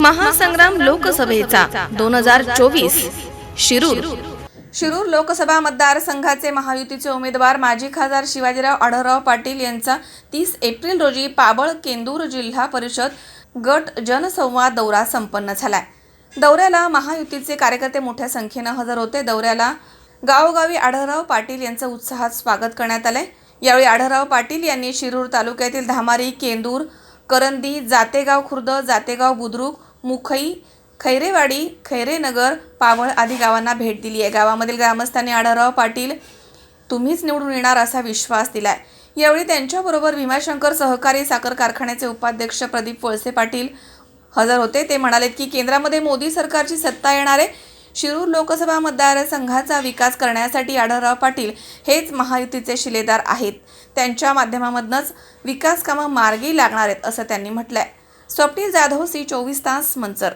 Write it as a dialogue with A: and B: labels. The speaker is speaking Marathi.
A: महासंग्राम लोकसभेचा दोन हजार चोवीस. शिरूर.
B: शिरूर लोकसभा मतदारसंघाचे महायुतीचे उमेदवार माजी खासदार शिवाजीराव आढळराव पाटील यांचा तीस एप्रिल रोजी पाबळ केंदूर जिल्हा परिषद गट जनसंवाद दौरा संपन्न झालाय. दौऱ्याला महायुतीचे कार्यकर्ते मोठ्या संख्येनं हजर होते. दौऱ्याला गावोगावी आढळराव पाटील यांचं उत्साहात स्वागत करण्यात आलंय. यावेळी आढळराव पाटील यांनी शिरूर तालुक्यातील धामारी केंदूर करंदी जातेगाव खुर्द जातेगाव बुद्रुक मुखई खैरेवाडी खैरेनगर पावळ आदी गावांना भेट दिली आहे गावामधील ग्रामस्थांनी आढळराव पाटील तुम्हीच निवडून येणार असा विश्वास दिला आहे यावेळी त्यांच्याबरोबर भीमाशंकर सहकारी साखर कारखान्याचे उपाध्यक्ष प्रदीप वळसे पाटील हजर होते. ते म्हणालेत की केंद्रामध्ये मोदी सरकारची सत्ता येणार आहे शिरूर लोकसभा मतदारसंघाचा विकास करण्यासाठी आढळराव पाटील हेच महायुतीचे शिलेदार आहेत. त्यांच्या माध्यमामधनंच विकास कामं मार्गी लागणार आहेत असं त्यांनी म्हटलं आहे स्वप्नील जाधव सी चोवीस तास मंचर